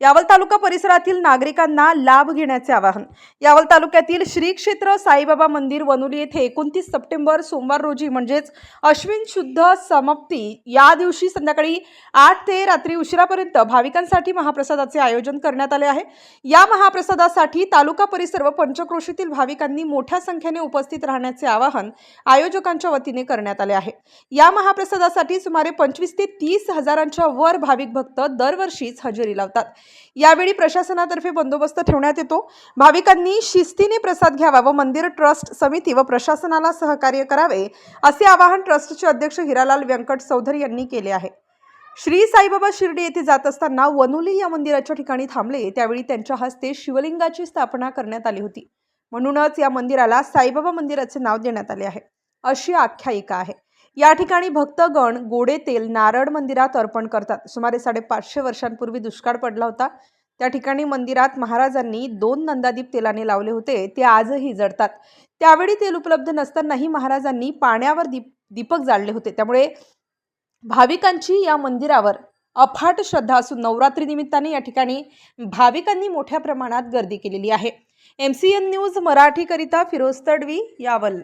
Yawal taluka परिसरातील नागरिकांना लाभ घेण्याचे आवाहन. यावल तालुक्यातील श्री क्षेत्र साईबाबा मंदिर वनुली येथे एकोणतीस सप्टेंबर सोमवार रोजी म्हणजेच अश्विन शुद्ध समाप्ती या दिवशी संध्याकाळी आठ ते रात्री उशिरापर्यंत भाविकांसाठी महाप्रसादाचे आयोजन करण्यात आले आहे. या महाप्रसादासाठी तालुका परिसर व पंचक्रोशीतील भाविकांनी मोठ्या संख्येने उपस्थित राहण्याचे आवाहन आयोजकांच्या वतीने करण्यात आले आहे. या महाप्रसादासाठी सुमारे पंचवीस ते तीस हजारांच्या वर भाविक भक्त दरवर्षीच हजेरी लावतात. यावेळी प्रशासनातर्फे बंदोबस्त ठेवण्यात येतो. भाविकांनी शिस्तीने प्रसाद घ्यावा व मंदिर ट्रस्ट समिती व प्रशासनाला सहकार्य करावे असे आवाहन ट्रस्टचे अध्यक्ष हिरालाल व्यंकट चौधरी यांनी केले आहे. श्री साईबाबा शिर्डी येथे जात असताना वनुली या मंदिराच्या ठिकाणी थांबले. त्यावेळी त्यांच्या हस्ते शिवलिंगाची स्थापना करण्यात आली होती. म्हणूनच या मंदिराला साईबाबा मंदिराचे नाव देण्यात आले आहे. अशी आख्यायिका आहे. या ठिकाणी भक्तगण गोडे तेल नारळ मंदिरात अर्पण करतात. सुमारे साडेपाचशे वर्षांपूर्वी दुष्काळ पडला होता. त्या ठिकाणी मंदिरात महाराजांनी दोन नंदादीप तेलाने लावले होते. ते आजही जळतात त्यावेळी तेल उपलब्ध नसतानाही महाराजांनी पाण्यावर दीप दीपक जाळले होते. त्यामुळे भाविकांची या मंदिरावर अफाट श्रद्धा असून नवरात्री निमित्ताने या ठिकाणी भाविकांनी मोठ्या प्रमाणात गर्दी केलेली आहे. एम सी एन न्यूज मराठीकरिता फिरोज तडवी यावल.